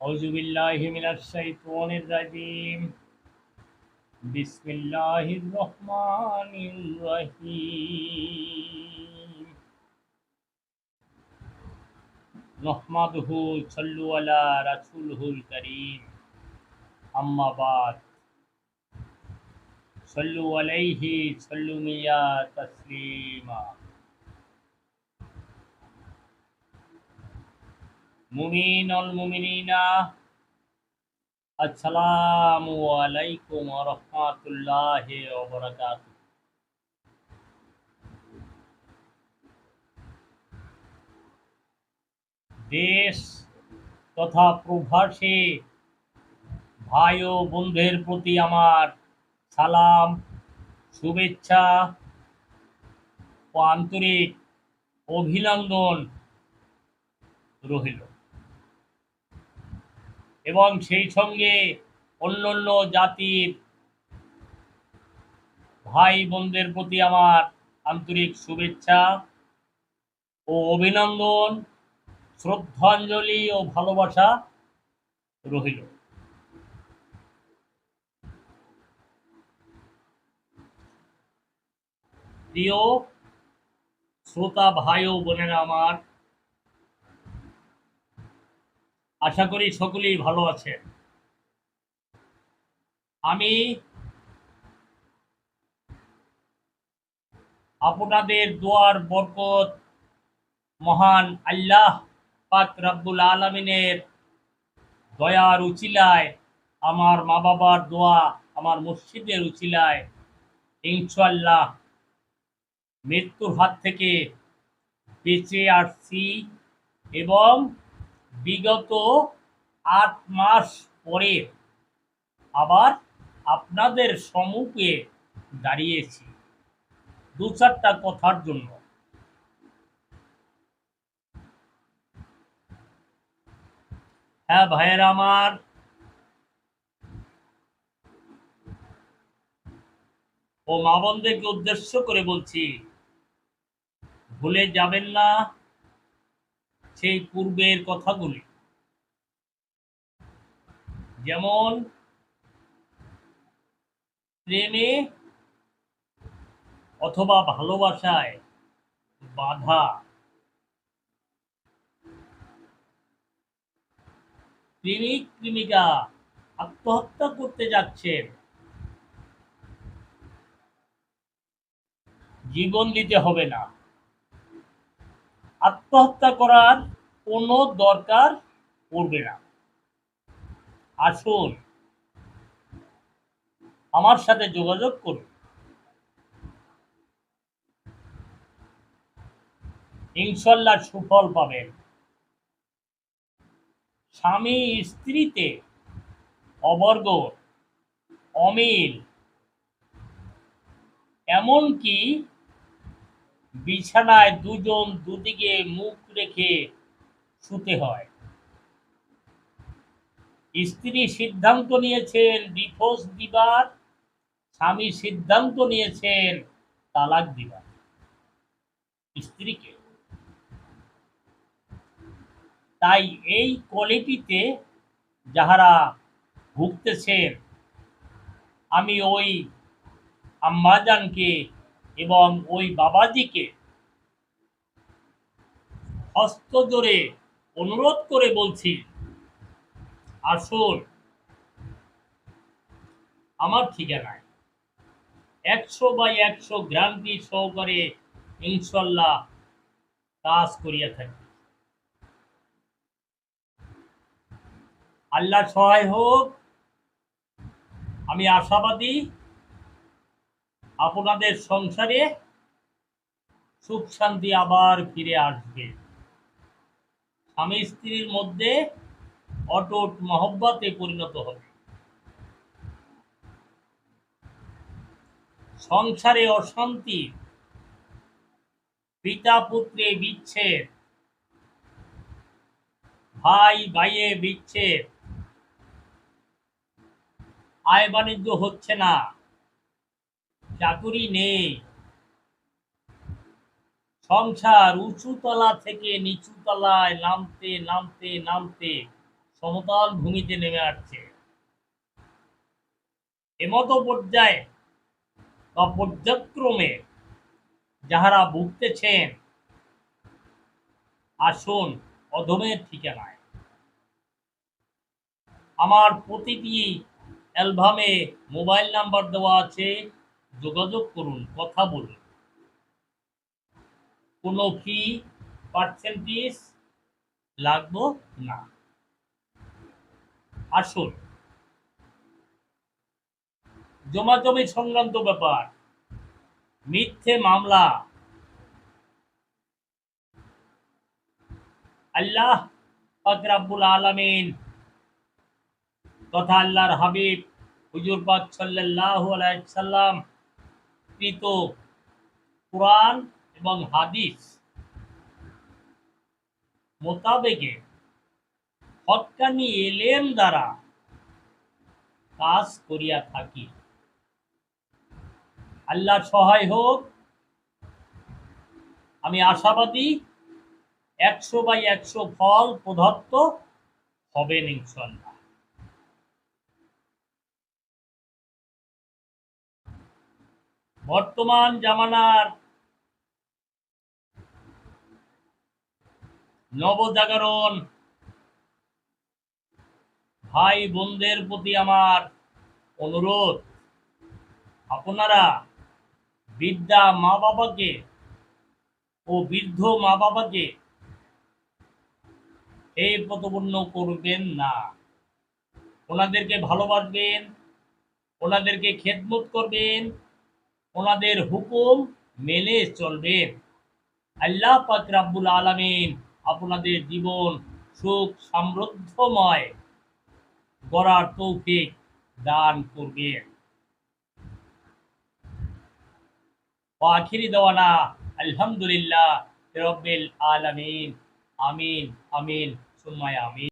اعوذ باللہ من الشیطان الرجیم بسم اللہ الرحمن الرحیم نحمده صلو علی رسوله الكریم اما بعد. صلو علیہ صلو میا تسلیمہ মুমিন অল মুমিনিনা। আসসালামু আলাইকুম রাহমাতুল্লাহি দেশ তথা প্রভাসে ভাই ও বন্ধুদের প্রতি আমার সালাম, শুভেচ্ছা ও আন্তরিক অভিনন্দন রহিল এবং সেই সঙ্গে অন্য অন্য জাতির ভাই বোনদের প্রতি আমার আন্তরিক শুভেচ্ছা ও অভিনন্দন, শ্রদ্ধাঞ্জলি ও ভালোবাসা রহিল। প্রিয় শ্রোতা, ভাই ও বোনেরা আমার আশা করি সকলেই ভালো আছে আমি আপনাদের দোয়ার বরকত মহান আল্লাহ পাক রাব্বুল আলমিনের দয়ার উচিলায় আমার মা বাবার দোয়া আমার মসজিদের উচিলায় ইনশাল্লাহ মৃত্যুর হাত থেকে বেঁচে আসছি এবং বিগত আট মাস পরে আবার আপনাদের সম্মুখে দাঁড়িয়েছি দু চারটা কথার জন্য। হ্যাঁ ভাইয়ের আমার। ও মা বোনদেরকে উদ্দেশ্য করে বলছি, ভুলে যাবেন না। সেই পূর্বের কথাগুলি। যেমন, প্রেমে অথবা ভালোবাসায় বাধা। প্রেমিক, প্রেমিকা আত্মহত্যা করতে যাচ্ছেন। জীবন দিতে হবে না। আত্মহত্যা করার কোনো দরকার পড়বে না। আসুন, আমার সাথে যোগাযোগ করুন। ইনশাল্লাহ সুফল পাবেন। স্বামী স্ত্রীতে অবর্গ, অমিল, এমনকি বিছানায় দুজন দুদিকে মুখ রেখে শুতে হয়। স্ত্রী সিদ্ধান্ত নিয়েছেন ডিভোর্স দিবার, স্বামী সিদ্ধান্ত নিয়েছেন তালাক দিবার। স্ত্রীকে। তাই এই কোয়ালিটিতে যাহারা ভুগতেছেন, আমি ওই আম্মাজানকে এবং ওই বাবাজিকে হস্ত জোরে অনুরোধ করে বলছি, আসুন, আমার ঠিকানায় একশো বাই একশো গ্রান্তি সহকারে ইনশাল্লাহ কাজ করিয়া থাকি। আল্লাহ সহায় হোক, আমি আশাবাদী আপনাদের সংসারে সুখ শান্তি আবার ফিরে আসবে। স্বামী স্ত্রীর মধ্যে অটুট মহব্বতে পরিণত হবে। সংসারে অশান্তি, পিতা পুত্রে বিচ্ছেদ, ভাই ভাইয়ে বিচ্ছেদ, আয় বাণিজ্য হচ্ছে না। চাকুরি নেই। সংসার উঁচু তলা থেকে নিচু তলায় নামতে নামতে নামতে সমতল ভূমিতে নেমে আসছে। এমতো পর্যায়ে বা পর্যায়ক্রমে যাহারা ভুগতেছেন, আসুন অধমের ঠিকানায়। আমার প্রতিটি অ্যালবামে মোবাইল নাম্বার দেওয়া আছে। যোগাযোগ করুন, কথা বলুন। কোনো ফি পার্সেন্টেজ লাগবো না? আসুন। জমাজমি সংক্রান্ত ব্যাপার, মিথ্যে মামলা। আল্লাহ পাক রাব্বুল আলামিন তথা আল্লাহর হাবিব হুজুর পাক সাল্লাল্লাহু আলাইহি সাল্লাম কোরআন এবং হাদিস মোতাবেকে হক্কানি এলেম দ্বারা কাজ করিয়া থাকি। আল্লাহ সহায় হোক। আমি আশাবাদী একশো বাই একশো ফল প্রদত্ত হবেন ইনশাল্লাহ বর্তমান জামানার নবজাগরণ ভাই বোনদের প্রতি আমার অনুরোধ। আপনারা বৃদ্ধা মা বাবাকে ও বৃদ্ধ মা বাবাকে এই প্রতপূর্ণ করবেন না। ওনাদেরকে ভালোবাসবেন, ওনাদেরকে খেদমত করবেন ওনাদের হুকুম মেনে চলবেন আল্লাহ পাক রাব্বুল আলামিন আপনাদের জীবন সুখ, সমৃদ্ধময় গড়ার তৌফিক দান করবেন। আখিরি দেওয়ানা, আলহামদুলিল্লাহ, রব্বিল আলামিন, আমিন আমিন, সুম্মায় আমিন।